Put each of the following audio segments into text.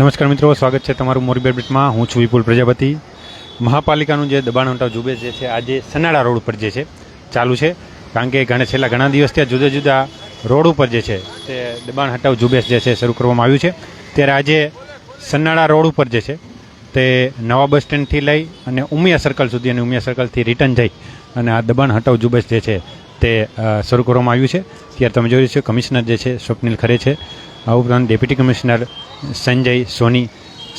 નમસ્કાર મિત્રો, સ્વાગત છે તમારું મોરબી અપડેટમાં. હું છું વિપુલ પ્રજાપતિ. મહાપાલિકાનું જે દબાણ હટાવ ઝુંબેશ જે છે આજે સનાડા રોડ ઉપર જે છે, ચાલુ છે. કારણ કે ઘણા છેલ્લા ઘણા દિવસ ત્યાં જુદા જુદા રોડ ઉપર જે છે, તે દબાણ હટાવ ઝુંબેશ જે છે, શરૂ કરવામાં આવ્યું છે. ત્યારે આજે સનાડા રોડ ઉપર જે છે, તે નવા બસ સ્ટેન્ડથી લઈ અને ઉમિયા સર્કલ સુધી અને ઉમિયા સર્કલથી રિટર્ન જઈ અને આ દબાણ હટાવ ઝુંબેશ જે છે, તે શરૂ કરવામાં આવ્યું છે. ત્યારે તમે જોઈ છો, કમિશનર જે છે, સ્વપ્નિલ ખરે છે. આ ઉપરાંત ડેપ્યુટી કમિશનર સંજય સોની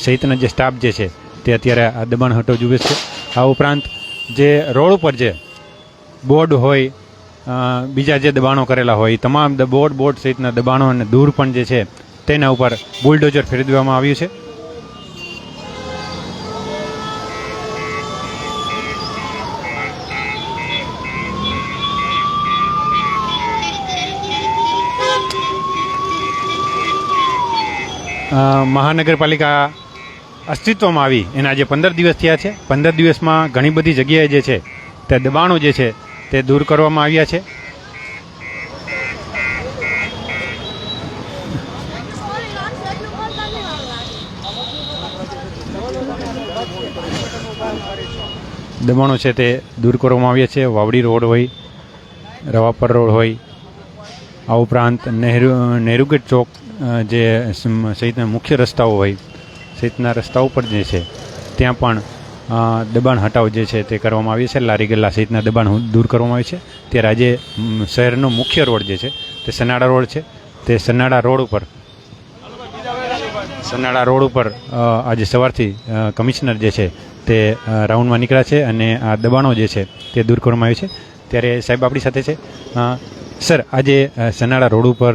સહિતના જે સ્ટાફ જે છે તે અત્યારે આ દબાણ હટો જુએ છે. આ ઉપરાંત જે રોડ ઉપર જે બોર્ડ હોય બીજા જે દબાણો કરેલા હોય, તમામ બોર્ડ બોર્ડ સહિતના દબાણો અને દૂર પણ જે છે તેના ઉપર બુલડોઝર ફેરવવામાં આવ્યું છે. મહાનગરપાલિકા અસ્તિત્વમાં આવી. એના આજે પંદર દિવસ થયા છે. પંદર દિવસમાં ઘણી બધી જગ્યાએ જે છે તે દબાણો જે છે તે દૂર કરવામાં આવ્યા છે. દબાણો છે તે દૂર કરવામાં આવ્યા છે. વાવડી રોડ હોય રવાપર રોડ હોય આ ઉપરાંત નહેરુ નહેરુગેટ ચોક અ, જે સહિતના મુખ્ય રસ્તાઓ હોય, સહિતના રસ્તાઓ પર જે છે, ત્યાં પણ દબાણ હટાવ જે છે તે કરવામાં આવ્યું છે. લારી ગલ્લા સહિતના દબાણ દૂર કરવામાં આવ્યું છે. ત્યારે આજે શહેરનો મુખ્ય રોડ જે છે, તે સનાડા રોડ છે. તે સનાડા રોડ ઉપર સનાડા રોડ ઉપર આજે સવારથી કમિશનર જે છે, તે રાઉન્ડમાં નીકળ્યા છે અને આ દબાણો જે છે તે દૂર કરવામાં આવ્યું છે. ત્યારે સાહેબ આપણી સાથે છે. સર, આજે સનાળા રોડ ઉપર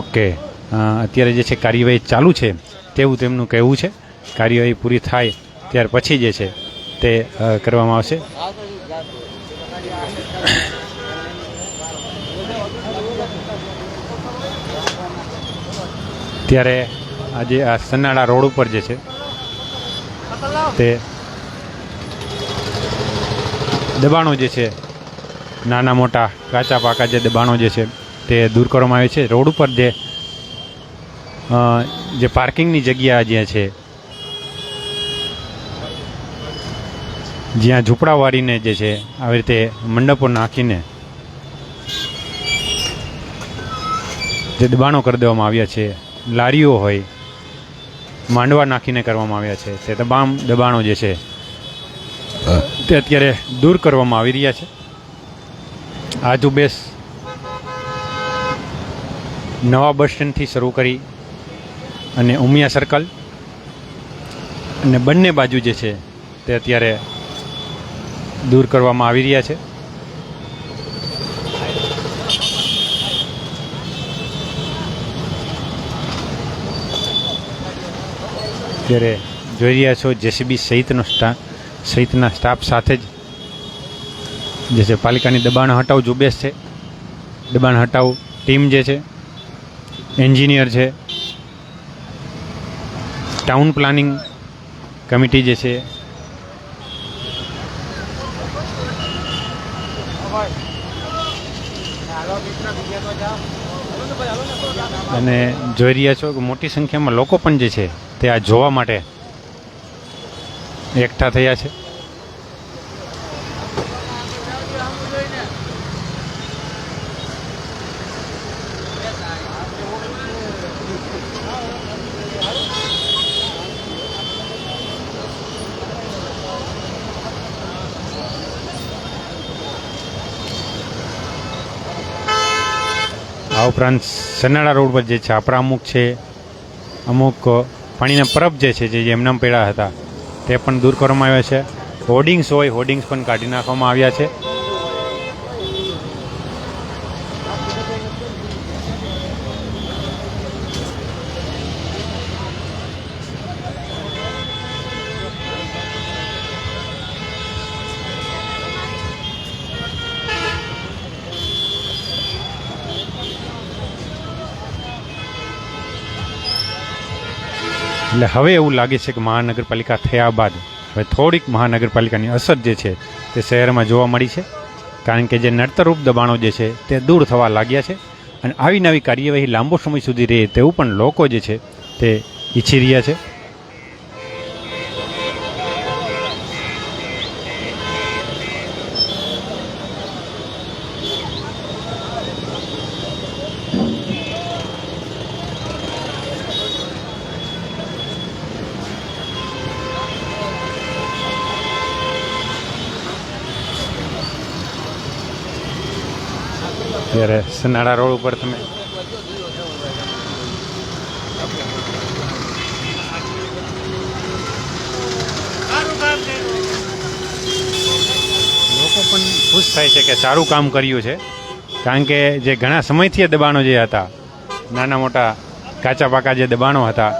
ઓકે. અત્યારે જે છે કાર્યવાહી ચાલુ છે, તેવું તેમનું કહેવું છે. કાર્યવાહી પૂરી થાય, ત્યાર પછી જે છે, તે કરવામાં આવશે. ત્યારે આજે આ સન્નાળા રોડ ઉપર જે છે, તે દબાણો જે છે, નાના મોટા કાચા પાકા જે દબાણો જે છે, તે દૂર કરવામાં આવે છે. રોડ ઉપર જે જે પાર્કિંગની જગ્યા જ્યાં છે, જ્યાં ઝૂંપડા વાળીને જે છે, આવી રીતે મંડપો નાખીને જે દબાણો કરી દેવામાં આવ્યા છે, લારીઓ હોય, માંડવા નાખીને કરવામાં આવ્યા છે. તે તમામ દબાણો જે છે તે અત્યારે દૂર કરવામાં આવી રહ્યા છે. આ ઝુંબેશ નવા બસ સ્ટેન્ડથી શરૂ કરી અને ઉમિયા સર્કલ અને બંને બાજુ જે છે તે અત્યારે દૂર કરવામાં આવી રહ્યા છે. અત્યારે જોઈ રહ્યા છો જેસીબી સહિતનો સ્ટા સહિતના સ્ટાફ સાથે જ જે છે પાલિકાની દબાણ હટાવ ઝુંબેશ છે. દબાણ હટાવ ટીમ જે છે એન્જિનિયર છે ટાઉન પ્લાનિંગ કમિટી જે છે, અને જોઈ રહ્યા છો કે મોટી સંખ્યામાં લોકો પણ જે છે તે આ જોવા માટે એકઠા થયા છે. આ ઉપરાંત સનાળા રોડ પર જે છાપરા અમુક છે, અમુક પાણીના પરબ જે છે, જે એમનામ પેડા હતા. તે પણ દૂર કરવામાં આવ્યા છે. હોર્ડિંગ્સ હોય હોર્ડિંગ્સ પણ કાઢી નાખવામાં આવ્યા છે. એટલે હવે એવું લાગે છે કે મહાનગરપાલિકા થયા બાદ હવે થોડીક મહાનગરપાલિકાની અસર જે છે તે શહેરમાં જોવા મળી છે. કારણ કે જે નડતરરૂપ દબાણો જે છે તે દૂર થવા લાગ્યા છે અને આવી નવી કાર્યવાહી લાંબો સમય સુધી રહે તેવું પણ લોકો જે છે તે ઈચ્છી રહ્યા છે. ત્યારે સનાળા રોડ ઉપર તમે. લોકો પણ ખુશ થાય છે કે સારું કામ કર્યું છે. કારણ કે જે ઘણા સમયથી દબાણો જે હતા, નાના મોટા કાચા પાકા જે દબાણો હતા,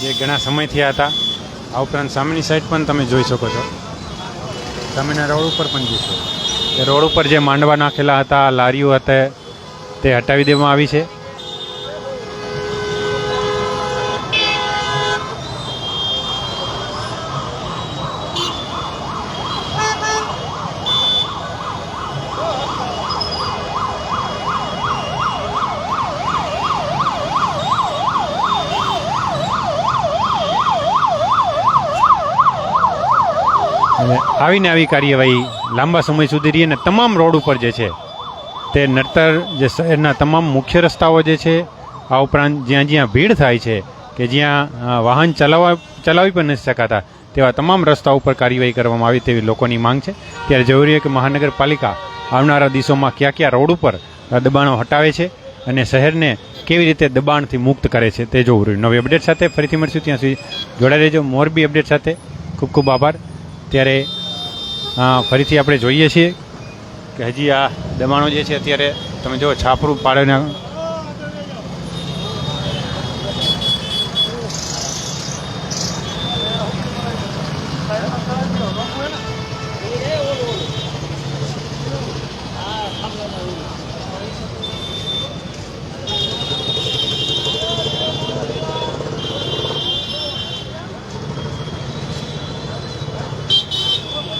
જે ઘણા સમયથી હતા આ ઉપરાંત સામેની સાઈડ પણ તમે જોઈ શકો છો. સામેના રોડ ઉપર પણ જોશો એ રોડ ઉપર જે માંડવા નાખેલા હતા, લારીઓ હતા, તે હટાવી દેવામાં આવી છે. અને આવીને આવી કાર્યવાહી લાંબા સમય સુધી રહી અને તમામ રોડ ઉપર જે છે તે નડતર જે શહેરના તમામ મુખ્ય રસ્તાઓ જે છે, આ ઉપરાંત જ્યાં જ્યાં ભીડ થાય છે કે જ્યાં વાહન ચલાવવા, ચલાવી પણ નથી શકાતા, તેવા તમામ રસ્તા ઉપર કાર્યવાહી કરવામાં આવી તેવી લોકોની માંગ છે. ત્યારે જરૂરી કે મહાનગરપાલિકા આવનારા દિવસોમાં કયા કયા રોડ ઉપર દબાણો હટાવે છે અને શહેરને કેવી રીતે દબાણથી મુક્ત કરે છે તે જોવું રહ્યું. નવી અપડેટ સાથે ફરીથી મળશું. ત્યાં સુધી જોડાઈ રહેજો. મોરબી અપડેટ સાથે ખૂબ ખૂબ આભાર. ત્યારે ફરીથી આપણે જોઈએ છીએ કે હજી આ દબાણો જે છે અત્યારે, તમે જો છાપરું પાડીને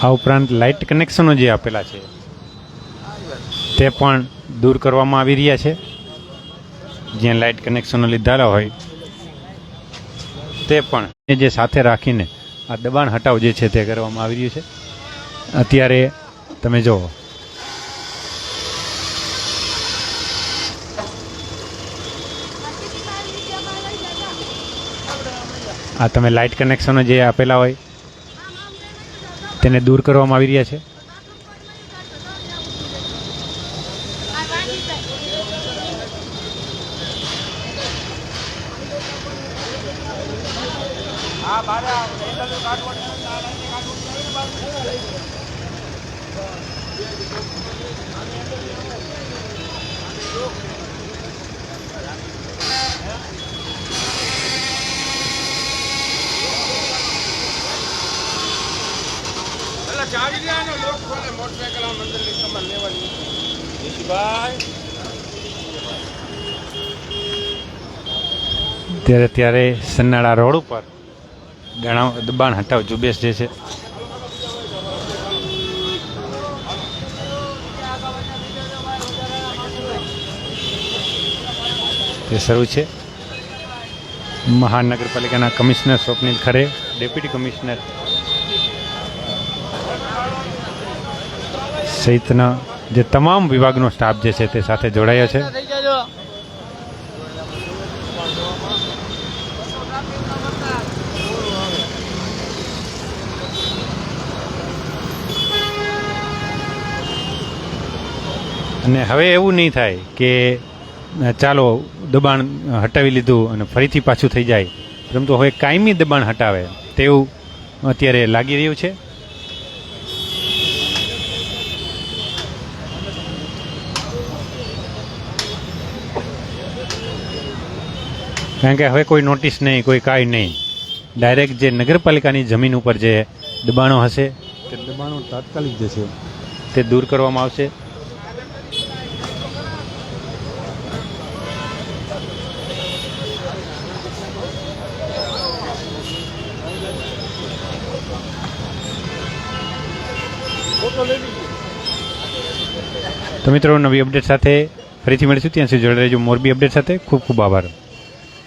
આ ઉપરાંત લાઇટ કનેક્શનો જે આપેલા છે, તે પણ દૂર કરવામાં આવી રહ્યા છે. જ્યાં લાઇટ કનેક્શનો લીધેલા હોય, તે પણ એ જે સાથે રાખીને આ દબાણ હટાવ જે છે તે કરવામાં આવી રહ્યું છે. અત્યારે તમે જુઓ. આ તમે લાઇટ કનેક્શનો જે આપેલા હોય તેને દૂર કરવામાં આવી રહ્યા છે. ત્યારે ત્યારે સન્નાળા રોડ ઉપર ઘણા દબાણ હટાવ ઝુંબેશ જે છે. તે શરૂ છે. મહાનગરપાલિકાના કમિશનર સ્વપ્નિલ ખરે ડેપ્યુટી કમિશનર સહિતના જે તમામ વિભાગનો સ્ટાફ જે છે તે સાથે જોડાયો છે. અને હવે એવું નહીં થાય કે ચાલો દબાણ હટાવી લીધું અને ફરીથી પાછું થઈ જાય. પરંતુ હવે કાયમી દબાણ હટાવે તેવું અત્યારે લાગી રહ્યું છે. કારણ કે હવે કોઈ નોટિસ નહીં કોઈ કાંઈ નહીં. ડાયરેક્ટ જે નગરપાલિકાની જમીન ઉપર જે દબાણો હશે તે દબાણો તાત્કાલિક જે છે. તે દૂર કરવામાં આવશે. તો મિત્રો નવી અપડેટ સાથે ફરીથી મળીશું. ત્યાં સુધી જોડે રહેજો. મોરબી અપડેટ સાથે ખૂબ ખૂબ આભાર.